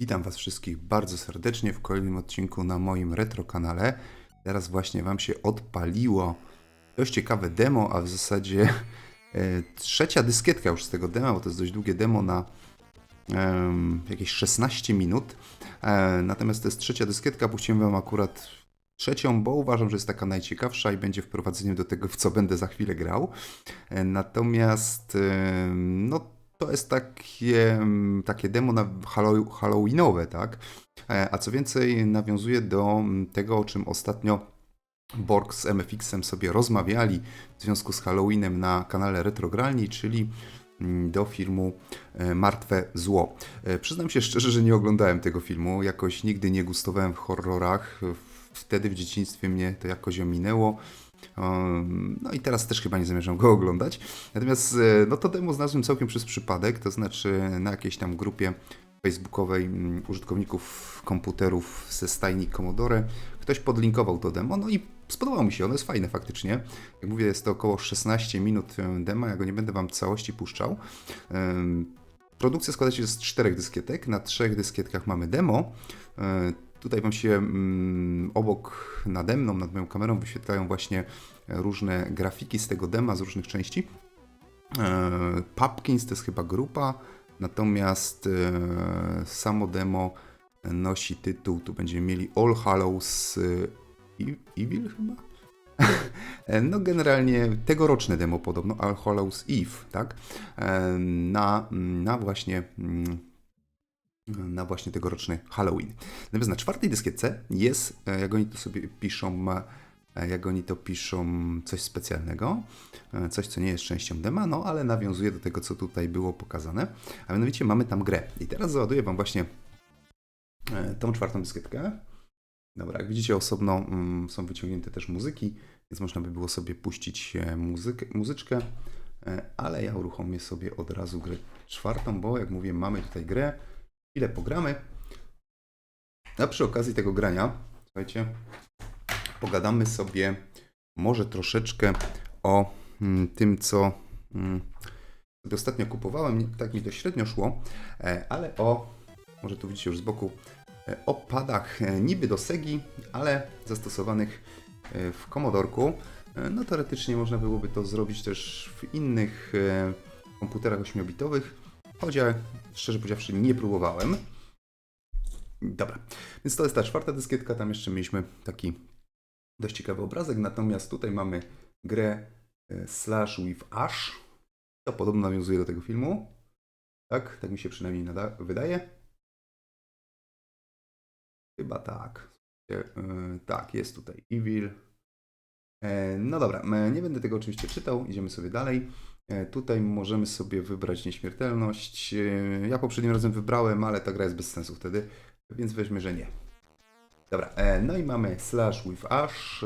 Witam Was wszystkich bardzo serdecznie w kolejnym odcinku na moim retro kanale. Teraz właśnie Wam się odpaliło dość ciekawe demo, a w zasadzie e, trzecia dyskietka już z tego demo, bo to jest dość długie demo na em, jakieś 16 minut. E, natomiast to jest trzecia dyskietka, puściłem Wam akurat trzecią, bo uważam, że jest taka najciekawsza i będzie wprowadzeniem do tego, w co będę za chwilę grał. E, Natomiast em, no, to jest takie, mm, takie demo na hallow- halloweenowe, tak? E, A co więcej, nawiązuje do mm, tego, o czym ostatnio Borg z MFX-em sobie rozmawiali w związku z Halloweenem na kanale Retrogralni, czyli mm, do filmu e, Martwe Zło. E, Przyznam się szczerze, że nie oglądałem tego filmu, jakoś nigdy nie gustowałem w horrorach. Wtedy w dzieciństwie mnie to jakoś ominęło. No i teraz też chyba nie zamierzam go oglądać. Natomiast e, no to demo znalazłem całkiem przez przypadek, to znaczy na jakiejś tam grupie facebookowej mm, użytkowników komputerów ze stajni Commodore. Ktoś podlinkował to demo, no i spodobało mi się, ono jest fajne faktycznie. Jak mówię, jest to około 16 minut e, demo, ja go nie będę Wam całości puszczał. Produkcja składa się z czterech dyskietek. Na trzech dyskietkach mamy demo. E, Tutaj Wam się mm, obok nade mną, nad moją kamerą wyświetlają właśnie różne grafiki z tego dema, z różnych części. E, Pupkins to jest chyba grupa, natomiast e, samo demo nosi tytuł, tu będziemy mieli All Hallows e, E- Evil chyba? E, No generalnie tegoroczne demo podobno, All Hallows Eve, tak? E, Na, na właśnie mm, na właśnie tegoroczny Halloween. Natomiast na czwartej dyskietce jest, e, jak oni to sobie piszą, e, jak oni to piszą, coś specjalnego, e, coś, co nie jest częścią dema, no ale nawiązuje do tego, co tutaj było pokazane. A mianowicie mamy tam grę. I teraz załaduję Wam właśnie tą czwartą dyskietkę. Dobra, jak widzicie, osobno mm, są wyciągnięte też muzyki, więc można by było sobie puścić muzykę, muzyczkę, ale ja uruchomię sobie od razu grę czwartą, bo jak mówię, mamy tutaj grę, chwilę pogramy. A przy okazji tego grania, słuchajcie, pogadamy sobie może troszeczkę o mm, tym, co mm, sobie ostatnio kupowałem. Tak mi to średnio szło, e, ale o, może tu widzicie już z boku, e, o padach e, niby do Segi, ale zastosowanych w Commodorku. E, No teoretycznie można byłoby to zrobić też w innych komputerach 8-bitowych, ja szczerze powiedziawszy nie próbowałem. Dobra, więc to jest ta czwarta dyskietka, tam jeszcze mieliśmy taki dość ciekawy obrazek, natomiast tutaj mamy grę e, Slash with Ash. To podobno nawiązuje do tego filmu. Tak, tak mi się przynajmniej nada- wydaje. Chyba tak. E, tak, jest tutaj Evil. E, No dobra, nie będę tego oczywiście czytał, idziemy sobie dalej. E, Tutaj możemy sobie wybrać nieśmiertelność. E, Ja poprzednim razem wybrałem, ale ta gra jest bez sensu wtedy, więc weźmy, że nie. Dobra, e, no i mamy Slash with Ash.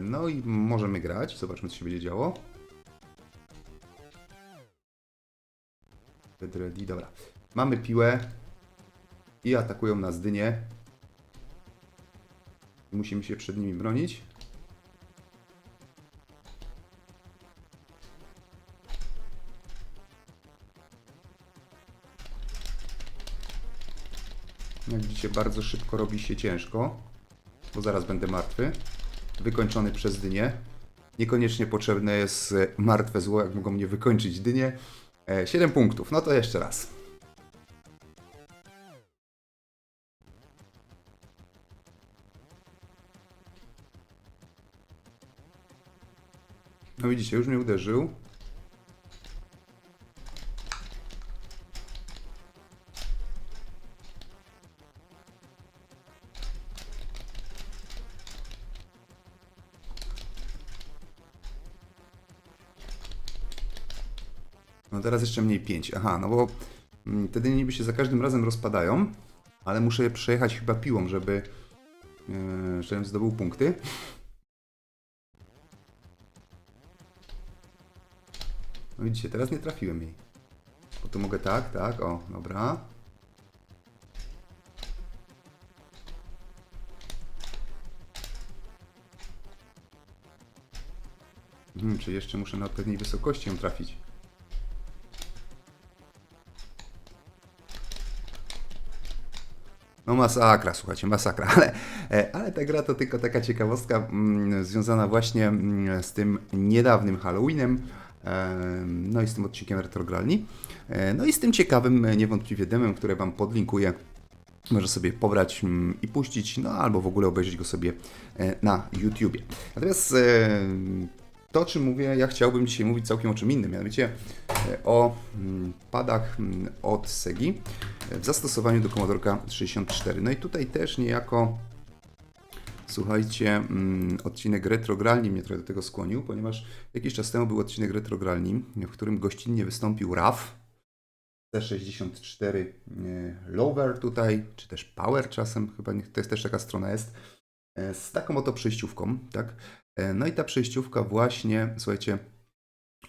No i możemy grać. Zobaczmy, co się będzie działo. Dobra. Mamy piłę i atakują nas dynie. Musimy się przed nimi bronić. Jak widzicie, bardzo szybko robi się ciężko, bo zaraz będę martwy. Wykończony przez dynię. Niekoniecznie potrzebne jest e, martwe zło, jak mogą mnie wykończyć dynie. 7 punktów, no to jeszcze raz. No widzicie, już mnie uderzył. No teraz jeszcze mniej 5. Aha, no bo mm, te dynie niby się za każdym razem rozpadają, ale muszę je przejechać chyba piłą, żeby yy, żebym zdobył punkty. No widzicie, teraz nie trafiłem jej. Bo tu mogę tak, tak, o, dobra. Hmm, czy jeszcze muszę na odpowiedniej wysokości ją trafić? No masakra, słuchajcie, masakra, ale, e, ale ta gra to tylko taka ciekawostka mm, związana właśnie mm, z tym niedawnym Halloweenem, e, no i z tym odcinkiem Retrogralni, e, no i z tym ciekawym e, niewątpliwie demem, które Wam podlinkuję. Może sobie pobrać mm, i puścić, no albo w ogóle obejrzeć go sobie e, na YouTubie. Natomiast e, to, o czym mówię, ja chciałbym dzisiaj mówić całkiem o czym innym, mianowicie e, o mm, padach mm, od Segi w zastosowaniu do Commodore 64. No i tutaj też niejako Słuchajcie, mm, odcinek Retrogralni mnie trochę do tego skłonił, ponieważ jakiś czas temu był odcinek Retrogralni, w którym gościnnie wystąpił RAF, C64 e, Lower tutaj, czy też Power czasem, chyba to jest też taka strona jest, e, z taką oto przejściówką, tak? E, No i ta przejściówka właśnie, słuchajcie,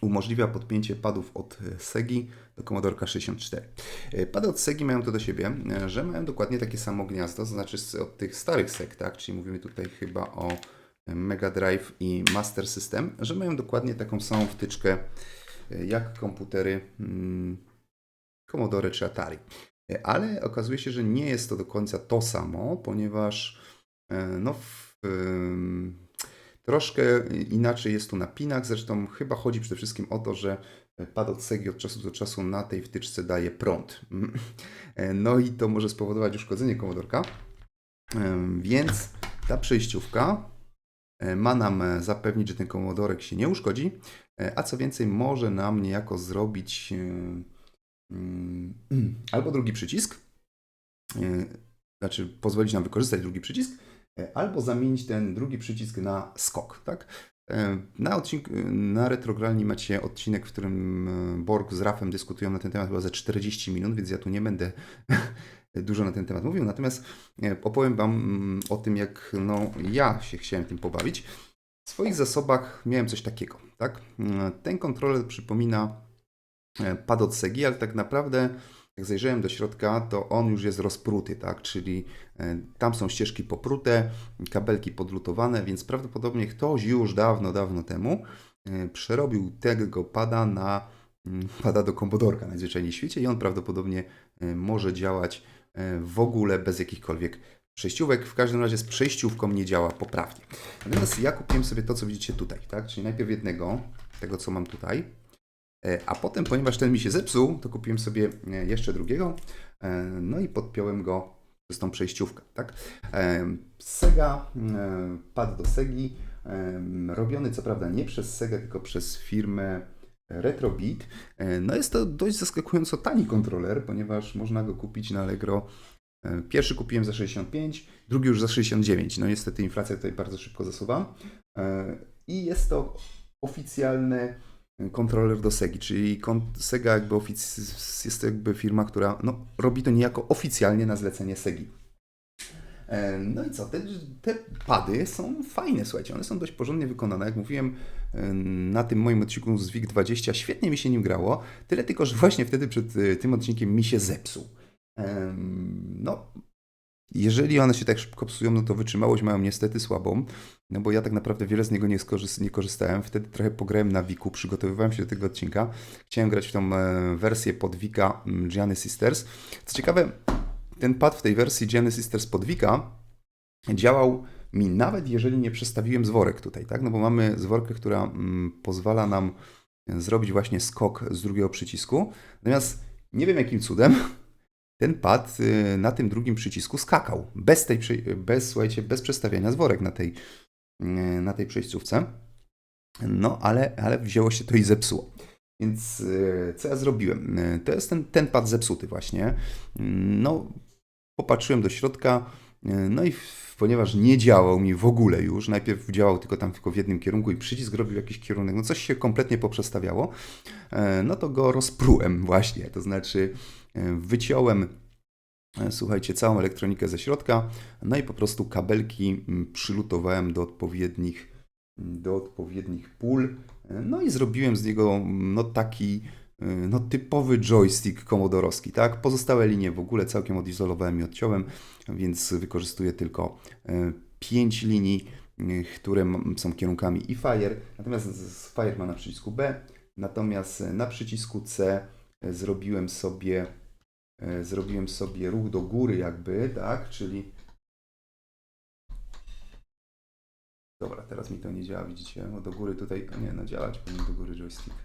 umożliwia podpięcie padów od e, Segi do Commodore 64. E, Pady od Segi mają to do siebie, e, że mają dokładnie takie samo gniazdo, to znaczy od tych starych Seg, tak? Czyli mówimy tutaj chyba o Mega Drive i Master System, że mają dokładnie taką samą wtyczkę jak komputery mm, Commodore czy Atari. Ale okazuje się, że nie jest to do końca to samo, ponieważ no, w, troszkę inaczej jest tu na pinach. Zresztą chyba chodzi przede wszystkim o to, że pad od Segi od czasu do czasu na tej wtyczce daje prąd. No i to może spowodować uszkodzenie komodorka. Więc ta przejściówka e, ma nam e, zapewnić, że ten komodorek się nie uszkodzi, e, a co więcej może nam niejako zrobić Mm, albo drugi przycisk, znaczy pozwolić nam wykorzystać drugi przycisk, albo zamienić ten drugi przycisk na skok, tak? E, Na, odcinku, na Retrogralni macie odcinek, w którym e, Borg z Rafem dyskutują na ten temat chyba ze 40 minut, więc ja tu nie będę dużo na ten temat mówił, natomiast e, opowiem Wam mm, o tym, jak no, ja się chciałem tym pobawić. W swoich zasobach miałem coś takiego, tak? Ten kontroler przypomina e, pad od Segi, ale tak naprawdę jak zajrzałem do środka, to on już jest rozpruty, tak? Czyli e, tam są ścieżki poprute, kabelki podlutowane, więc prawdopodobnie ktoś już dawno, dawno temu e, przerobił tego pada na mm, pada do komodorka najzwyczajniej w świecie i on prawdopodobnie e, może działać w ogóle bez jakichkolwiek przejściówek. W każdym razie z przejściówką nie działa poprawnie. Natomiast ja kupiłem sobie to, co widzicie tutaj, tak? Czyli najpierw jednego, tego co mam tutaj, A potem, ponieważ ten mi się zepsuł, to kupiłem sobie e, jeszcze drugiego, e, no i podpiąłem go przez tą przejściówkę, tak? E, Sega, e, pad do Segi, e, robiony co prawda nie przez Sega, tylko przez firmę Retrobit. E, No jest to dość zaskakująco tani kontroler, ponieważ można go kupić na Allegro. E, Pierwszy kupiłem za 65, drugi już za 69. No niestety inflacja tutaj bardzo szybko zasuwa. E, I jest to oficjalny kontroler do Segi, czyli Sega jakby jest to jakby firma, która no, robi to niejako oficjalnie na zlecenie Segi. E, No i co, te, te pady są fajne, słuchajcie, one są dość porządnie wykonane. Jak mówiłem e, na tym moim odcinku z WIG20, świetnie mi się nim grało, tyle tylko, że właśnie wtedy przed e, tym odcinkiem mi się zepsuł. No, jeżeli one się tak szybko psują, no to wytrzymałość mają niestety słabą, no bo ja tak naprawdę wiele z niego nie, skorzy- nie korzystałem. Wtedy trochę pograłem na Wiku, przygotowywałem się do tego odcinka. Chciałem grać w tą e, wersję pod Wika mm, Gianni Sisters. Co ciekawe, ten pad w tej wersji Gianni Sisters pod Wika działał mi nawet jeżeli nie przestawiłem zworek tutaj, tak? No bo mamy zworkę, która mm, pozwala nam zrobić właśnie skok z drugiego przycisku. Natomiast nie wiem jakim cudem ten pad y, na tym drugim przycisku skakał. Bez tej, bez, słuchajcie, bez przestawiania zworek na tej, na tej przejściówce. No, ale, ale wzięło się to i zepsuło. Więc y, co ja zrobiłem? Y, To jest ten, ten pad zepsuty właśnie. No, popatrzyłem do środka, no i ponieważ nie działał mi w ogóle już, najpierw działał tylko tam tylko w jednym kierunku i przycisk robił jakiś kierunek, no coś się kompletnie poprzestawiało, e, no to go rozprułem właśnie, to znaczy e, wyciąłem e, słuchajcie, całą elektronikę ze środka, no i po prostu kabelki mm, przylutowałem do odpowiednich, do odpowiednich pól, e, no i zrobiłem z niego mm, no taki e, no, typowy joystick komodorowski, tak? Pozostałe linie w ogóle całkiem odizolowałem i odciąłem, więc wykorzystuję tylko 5 linii, e, które są kierunkami i Fire, natomiast Fire ma na przycisku B, natomiast e, na przycisku C e, zrobiłem sobie e, zrobiłem sobie ruch do góry jakby, tak, czyli Dobra, teraz mi to nie działa, widzicie? No do góry tutaj, nie, no działać powinien do góry joystick.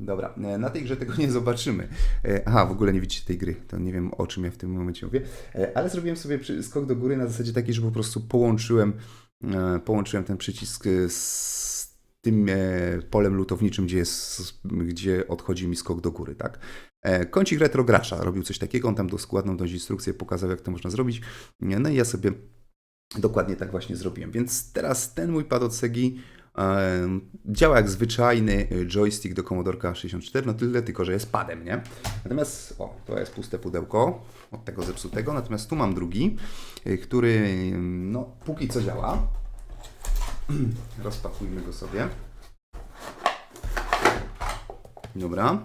Dobra, e, na tej grze tego nie zobaczymy. E, Aha, w ogóle nie widzicie tej gry, to nie wiem o czym ja w tym momencie mówię, E, ale zrobiłem sobie skok do góry na zasadzie takiej, że po prostu połączyłem, e, połączyłem ten przycisk e, z tym e, polem lutowniczym, gdzie, jest, gdzie odchodzi mi skok do góry, tak? E, Kącik retrogracza robił coś takiego, on tam dokładną dość instrukcję pokazał, jak to można zrobić. No i ja sobie dokładnie tak właśnie zrobiłem. Więc teraz ten mój pad od Segi e, działa jak zwyczajny joystick do Commodore 64, no tyle tylko, że jest padem, nie? Natomiast, o, to jest puste pudełko od tego zepsutego, natomiast tu mam drugi, który, no, póki co działa. Rozpakujmy go sobie. Dobra.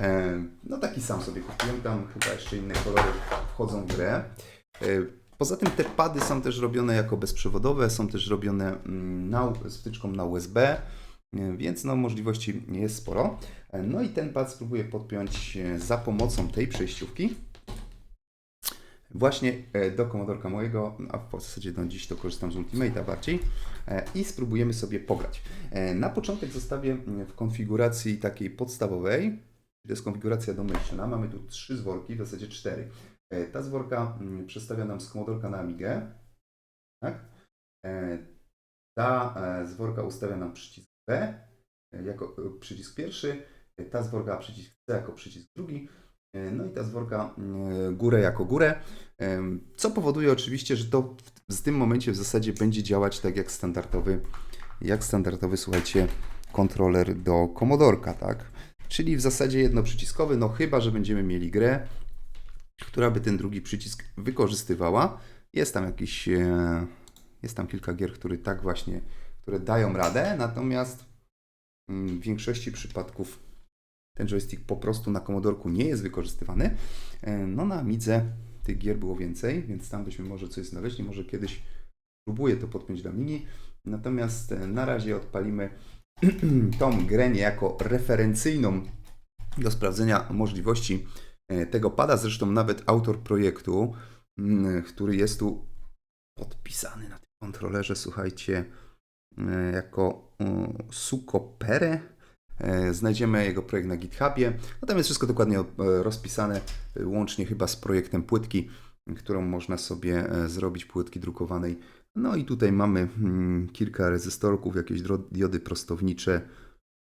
E, No taki sam sobie kupiłem, tam chyba jeszcze inne kolory wchodzą w grę. E, Poza tym te pady są też robione jako bezprzewodowe, są też robione mm, na, z wtyczką na USB, e, więc no, możliwości jest sporo. No i ten pad spróbuję podpiąć za pomocą tej przejściówki. Właśnie e, do komodorka mojego, a w zasadzie no, dziś to korzystam z Ultimate'a bardziej e, i spróbujemy sobie pograć. E, Na początek zostawię mm, w konfiguracji takiej podstawowej, to jest konfiguracja domyślna, mamy tu trzy zworki, w zasadzie cztery. Ta zworka mm, przedstawia nam z komodorka na Amigę, tak? Ta zworka ustawia nam przycisk B jako przycisk pierwszy, ta zworka przycisk C jako przycisk drugi, no i ta zworka mm, górę jako górę, Em, co powoduje oczywiście, że to w, tym momencie w zasadzie będzie działać tak jak standardowy, jak standardowy, słuchajcie, kontroler do komodorka, tak? Czyli w zasadzie jednoprzyciskowy, no chyba, że będziemy mieli grę, która by ten drugi przycisk wykorzystywała. Jest tam jakiś, e, jest tam kilka gier, które tak właśnie, które dają radę, natomiast mm, w większości przypadków ten joystick po prostu na komodorku nie jest wykorzystywany. E, No na Amidze tych gier było więcej, więc tam byśmy może coś znaleźli, może kiedyś spróbuję to podpiąć do mini. Natomiast e, na razie odpalimy tą grę niejako referencyjną do sprawdzenia możliwości e, tego pada. Zresztą nawet autor projektu, mm, który jest tu podpisany na tym kontrolerze, słuchajcie, jako e, Sukopere. E, Znajdziemy jego projekt na GitHubie. No tam jest wszystko dokładnie e, rozpisane, e, łącznie chyba z projektem płytki, którą można sobie zrobić, płytki drukowanej. No i tutaj mamy mm, kilka rezystorków, jakieś diody prostownicze,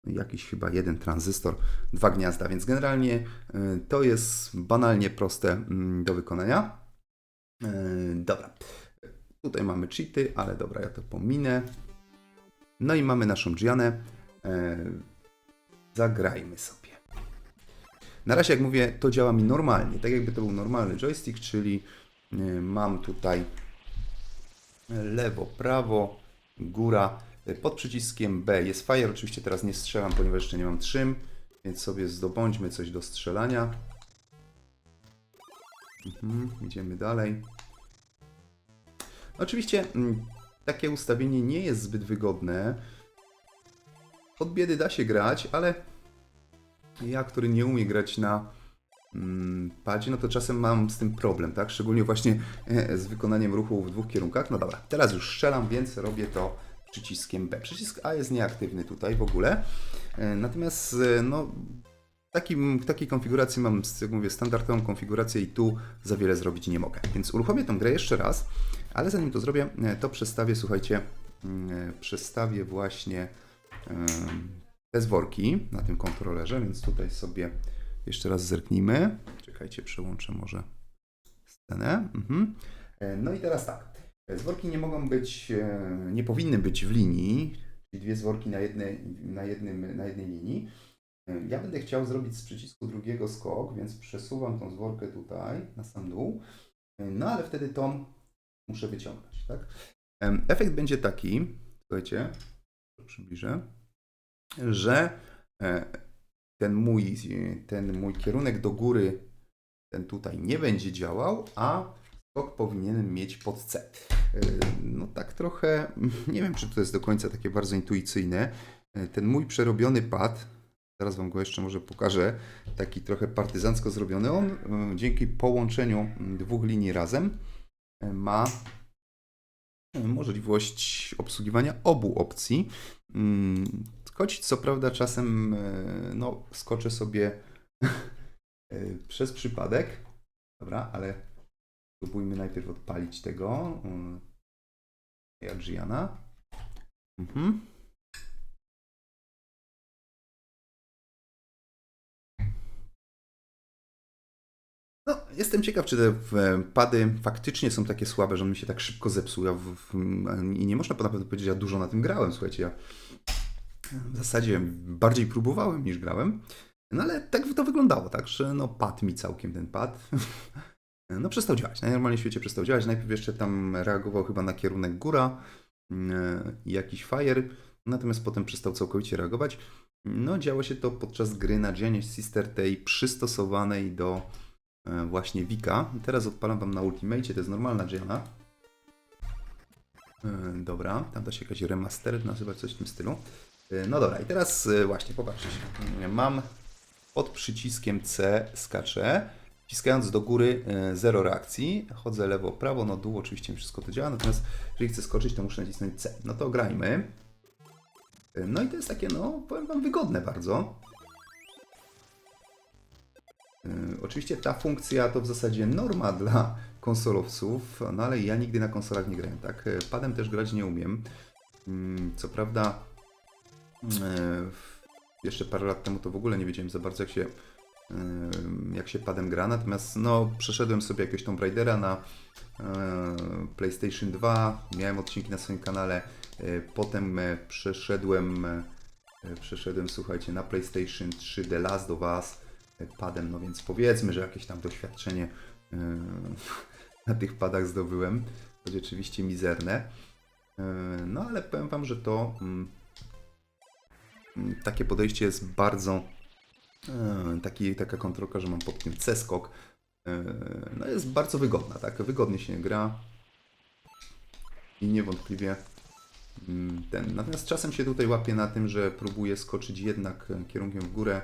jakiś chyba jeden tranzystor, dwa gniazda, więc generalnie to jest banalnie proste mm, do wykonania. Dobra, tutaj mamy cheaty, ale dobra, ja to pominę. No i mamy naszą Gianę. Zagrajmy sobie. Na razie, jak mówię, to działa mi normalnie, tak jakby to był normalny joystick, czyli e, mam tutaj lewo, prawo, góra. E, Pod przyciskiem B jest fire. Oczywiście teraz nie strzelam, ponieważ jeszcze nie mam trzym, więc sobie zdobądźmy coś do strzelania. Mhm, idziemy dalej. Oczywiście mm, takie ustawienie nie jest zbyt wygodne. Od biedy da się grać, ale ja, który nie umie grać na mm, padzie, no to czasem mam z tym problem, tak? Szczególnie właśnie e, z wykonaniem ruchu w dwóch kierunkach. No dobra, teraz już strzelam, więc robię to przyciskiem B. Przycisk A jest nieaktywny tutaj w ogóle. E, Natomiast e, no, takim, takiej konfiguracji mam, jak mówię, standardową konfigurację i tu za wiele zrobić nie mogę. Więc uruchomię tą grę jeszcze raz, ale zanim to zrobię, to przestawię, słuchajcie, mm, przestawię właśnie te zworki na tym kontrolerze, więc tutaj sobie jeszcze raz zerknijmy. Czekajcie, przełączę może scenę. Mhm. E, No i teraz tak. E, Zworki nie mogą być, e, nie powinny być w linii, czyli dwie zworki na, jednej, na, jednym, na jednej linii. Ja będę chciał zrobić z przycisku drugiego skok, więc przesuwam tą zworkę tutaj na sam dół. No ale wtedy tą muszę wyciągnąć, tak? Efekt będzie taki, słuchajcie, przybliżę, że e, ten mój, ten mój kierunek do góry, ten tutaj nie będzie działał, a skok powinienem mieć pod C. E, No tak trochę, nie wiem czy to jest do końca takie bardzo intuicyjne. E, Ten mój przerobiony pad Zaraz wam go jeszcze może pokażę. Taki trochę partyzancko zrobiony. On dzięki połączeniu mm, dwóch linii razem ma możliwość obsługiwania obu opcji. Choć co prawda czasem y, no, skoczę sobie y, przez przypadek. Dobra, ale spróbujmy najpierw odpalić tego. y, Adriana. Mhm. No, jestem ciekaw, czy te e, pady faktycznie są takie słabe, że one mi się tak szybko zepsują. W, w, I nie można na pewno powiedzieć, że ja dużo na tym grałem. Słuchajcie, ja w zasadzie bardziej próbowałem niż grałem. No ale tak to wyglądało, tak, że no padł mi całkiem ten pad. No przestał działać. Najnormalniej w świecie przestał działać. Najpierw jeszcze tam reagował chyba na kierunek góra i jakiś fire, natomiast potem przestał całkowicie reagować. No działo się to podczas gry na Genesis Sister tej przystosowanej do e, właśnie Wika. Teraz odpalam wam na Ultimate, to jest normalna Giana. E, Dobra, tam da się jakaś remastered nazywać, coś w tym stylu. E, No dobra, i teraz e, właśnie popatrzcie. Mam pod przyciskiem C skaczę. Wciskając do góry e, zero reakcji, chodzę lewo, prawo, no dół, oczywiście wszystko to działa, natomiast jeżeli chcę skoczyć, to muszę nacisnąć C. No to grajmy. No i to jest takie, no powiem wam, wygodne bardzo. Oczywiście ta funkcja to w zasadzie norma dla konsolowców, no ale ja nigdy na konsolach nie grałem, tak? Padem też grać nie umiem. Mm, Co prawda, jeszcze parę lat temu to w ogóle nie wiedziałem za bardzo jak się, e, jak się padem gra, natomiast no, przeszedłem sobie jakiegoś Tomb Raidera na e, PlayStation 2, miałem odcinki na swoim kanale, e, potem e, przeszedłem, e, przeszedłem, słuchajcie, na PlayStation 3 The Last of Us e, padem, no więc powiedzmy, że jakieś tam doświadczenie e, na tych padach zdobyłem, choć oczywiście mizerne. E, No ale powiem Wam, że to mm, takie podejście jest bardzo e, taki, taka kontrolka, że mam pod tym C-skok. e, No jest bardzo wygodna, tak? Wygodnie się gra i niewątpliwie mm, ten. Natomiast czasem się tutaj łapię na tym, że próbuję skoczyć jednak kierunkiem w górę,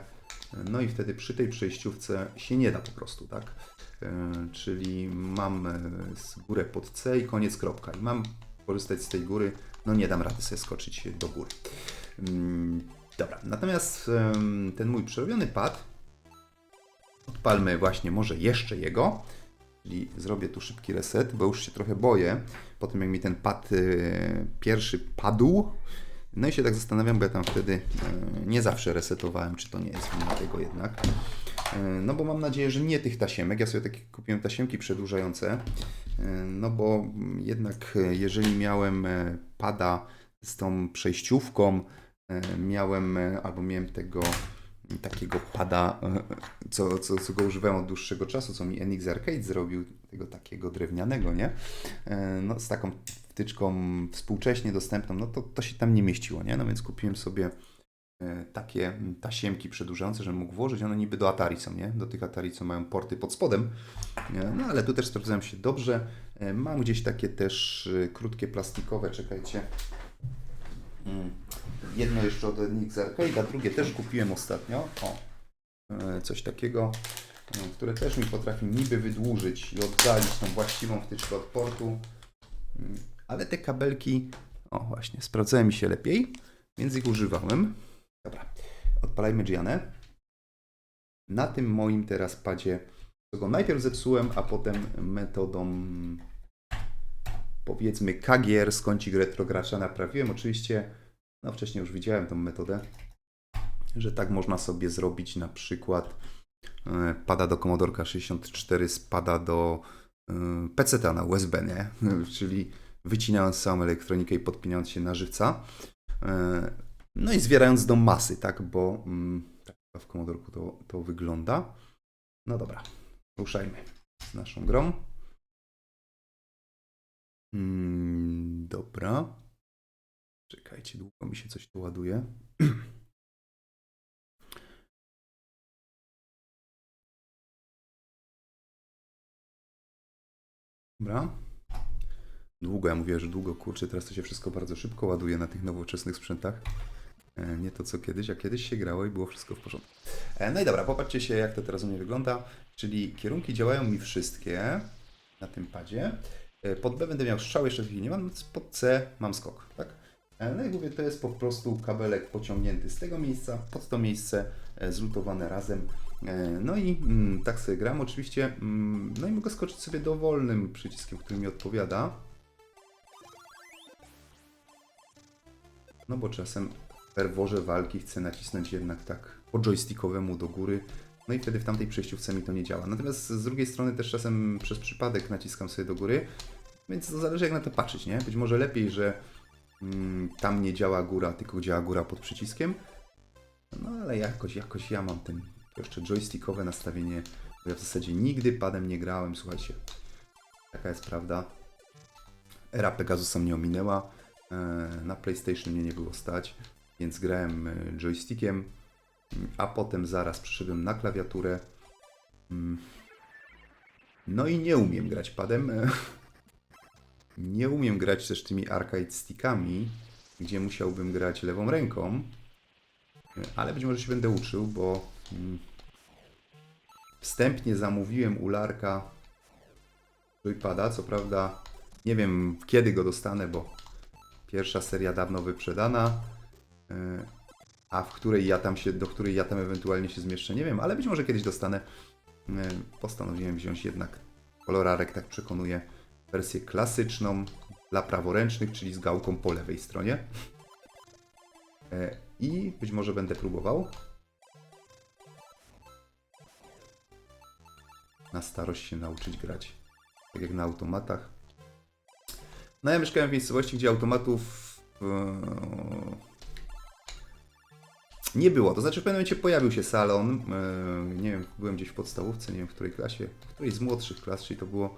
no i wtedy przy tej przejściówce się nie da po prostu, tak? E, Czyli mam górę pod C i koniec kropka. I mam korzystać z tej góry, no nie dam rady sobie skoczyć do góry. Dobra, natomiast ten mój przerobiony pad, odpalmy właśnie może jeszcze jego, czyli zrobię tu szybki reset, bo już się trochę boję, po tym jak mi ten pad e, pierwszy padł, no i się tak zastanawiam, bo ja tam wtedy e, nie zawsze resetowałem, czy to nie jest wina tego jednak. E, No bo mam nadzieję, że nie tych tasiemek. Ja sobie takie kupiłem tasiemki przedłużające. E, No bo jednak jeżeli miałem pada z tą przejściówką, miałem e, albo miałem tego takiego pada, e, co, co, co go używałem od dłuższego czasu, co mi NX Arcade zrobił, tego takiego drewnianego, nie? E, No z taką wtyczką współcześnie dostępną, no to, to się tam nie mieściło, nie? No więc kupiłem sobie e, takie tasiemki przedłużające, że mógł włożyć. One niby do Atari są, nie? Do tych Atari, co mają porty pod spodem. No ale tu też sprawdzają się dobrze. E, Mam gdzieś takie też e, krótkie plastikowe, czekajcie. Mm. Jedno jeszcze od NX Arcade, drugie też kupiłem ostatnio. O, e, coś takiego, e, które też mi potrafi niby wydłużyć i oddalić tą właściwą wtyczkę od portu. Mm, Ale te kabelki, o właśnie, sprawdzają mi się lepiej, więc ich używałem. Dobra, odpalajmy Gianę. Na tym moim teraz padzie, go najpierw zepsułem, a potem metodą powiedzmy KGR z kącik retrogracza naprawiłem. Oczywiście, no wcześniej już widziałem tą metodę, że tak można sobie zrobić na przykład e, pada do Commodore 64 spada do e, PC na USB, nie? Czyli wycinając całą elektronikę i podpinając się na żywca. E, No i zwierając do masy, tak? Bo mm, tak w Commodore to, to wygląda. No dobra, ruszajmy z naszą grą. Mm, dobra. Czekajcie, długo mi się coś tu ładuje. Dobra. Długo, ja mówię, że długo, kurczę, teraz to się wszystko bardzo szybko ładuje na tych nowoczesnych sprzętach. E, Nie to co kiedyś, a kiedyś się grało i było wszystko w porządku. E, No i dobra, popatrzcie się jak to teraz u mnie wygląda. Czyli kierunki działają mi wszystkie na tym padzie. E, Pod B będę miał strzał, jeszcze w chwili nie mam, pod C mam skok, tak? E, No i mówię, to jest po prostu kabelek pociągnięty z tego miejsca, pod to miejsce, e, zlutowane razem. No i mm, tak sobie gram oczywiście. mm, No i mogę skoczyć sobie dowolnym przyciskiem, który mi odpowiada. No bo czasem w ferworze walki chcę nacisnąć jednak tak po joystickowemu do góry. No i wtedy w tamtej przejściówce mi to nie działa. Natomiast z drugiej strony też czasem przez przypadek naciskam sobie do góry, więc to zależy jak na to patrzeć, nie? Być może lepiej, że mm, tam nie działa góra, tylko działa góra pod przyciskiem. No ale jakoś, jakoś ja mam ten jeszcze joystickowe nastawienie. bo Ja w zasadzie nigdy padem nie grałem, słuchajcie. Taka jest prawda. Era Pegasusa mnie ominęła. E, Na PlayStation mnie nie było stać, więc grałem e, joystickiem, a potem zaraz przyszedłem na klawiaturę. Mm. No i nie umiem grać padem. e, Nie umiem grać też tymi arcade stickami, gdzie musiałbym grać lewą ręką. E, Ale być może się będę uczył, bo mm, wstępnie zamówiłem u Larka joypada. Co prawda nie wiem kiedy go dostanę, bo pierwsza seria dawno wyprzedana. A w której ja tam się, do której ja tam ewentualnie się zmieszczę, nie wiem, ale być może kiedyś dostanę. E, Postanowiłem wziąć jednak kolorarek, tak przekonuję, wersję klasyczną dla praworęcznych, czyli z gałką po lewej stronie. E, I być może będę próbował. Na starość się nauczyć grać. Tak jak na automatach. No ja mieszkałem w miejscowości, gdzie automatów e, nie było. To znaczy w pewnym momencie pojawił się salon. e, Nie wiem, byłem gdzieś w podstawówce, nie wiem w której klasie, w której z młodszych klas, czyli to było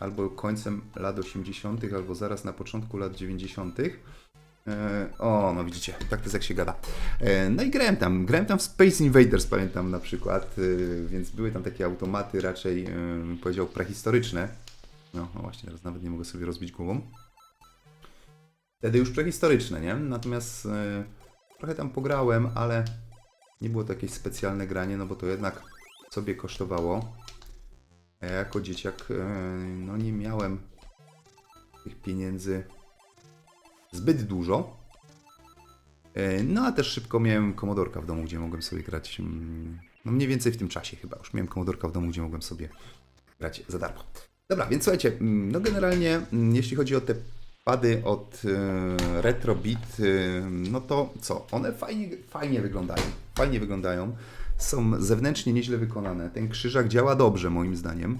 albo końcem lat 80., albo zaraz na początku lat 90. E, O, no widzicie, tak to jest jak się gada. E, No i grałem tam, grałem tam w Space Invaders, pamiętam na przykład, więc były tam takie automaty raczej, powiedział, prehistoryczne. No, no właśnie, teraz nawet nie mogę sobie rozbić głową. Wtedy już prehistoryczne, nie? Natomiast trochę tam pograłem, ale nie było to jakieś specjalne granie, no bo to jednak sobie kosztowało. A ja jako dzieciak, e, no nie miałem tych pieniędzy zbyt dużo. E, No a też szybko miałem komodorka w domu, gdzie mogłem sobie grać. mm, No mniej więcej w tym czasie chyba już miałem komodorka w domu, gdzie mogłem sobie grać za darmo. Dobra, więc słuchajcie, mm, no generalnie mm, jeśli chodzi o te pady od e, Retrobit, e, no to co? One fajnie, fajnie wyglądają. Fajnie wyglądają. Są zewnętrznie nieźle wykonane. Ten krzyżak działa dobrze moim zdaniem.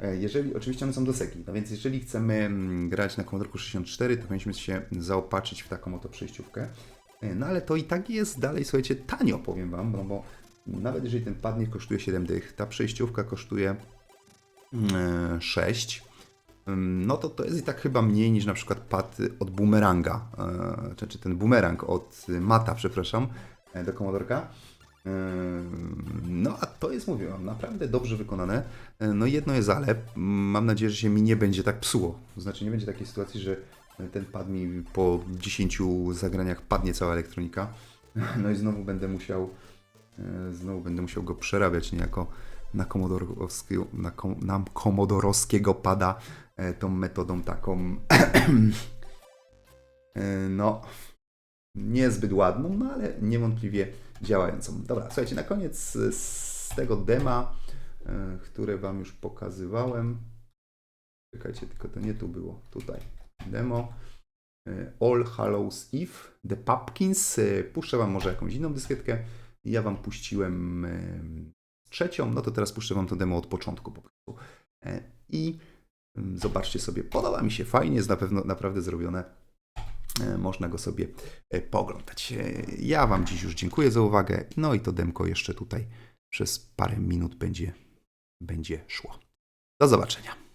E, Jeżeli, oczywiście one są do seki, no więc jeżeli chcemy mm, grać na Commodore 64, to powinniśmy się zaopatrzyć w taką oto przejściówkę. No ale to i tak jest dalej, słuchajcie, tanio powiem Wam, no bo nawet jeżeli ten pad nie kosztuje 7 dych, ta przejściówka kosztuje mm, 6, Ym, no to to jest i tak chyba mniej niż na przykład pad od Boomeranga, e, czy, czy ten Boomerang od Mata, przepraszam, e, do Commodorka. Ym, No a to jest, mówię wam, naprawdę dobrze wykonane. E, No jedno jest ale, mam nadzieję, że się mi nie będzie tak psuło. To znaczy nie będzie takiej sytuacji, że ten pad mi po 10 zagraniach padnie cała elektronika. No i znowu będę musiał znowu będę musiał go przerabiać niejako na komodorowskiego, na, kom, na komodorowskiego pada tą metodą taką e, no niezbyt ładną, no ale niewątpliwie działającą. Dobra, słuchajcie, na koniec z- tego dema, e, które Wam już pokazywałem. Czekajcie, tylko to nie tu było, tutaj. Demo. e, All Hallows Eve, The Pumpkins. E, Puszczę Wam może jakąś inną dyskietkę. Ja Wam puściłem e, trzecią, no to teraz puszczę Wam to demo od początku po prostu. E, I zobaczcie sobie, podoba mi się, fajnie jest na pewno naprawdę zrobione. E, Można go sobie e, pooglądać. E, Ja Wam dziś już dziękuję za uwagę. No i to demko jeszcze tutaj przez parę minut będzie, będzie szło. Do zobaczenia.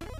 you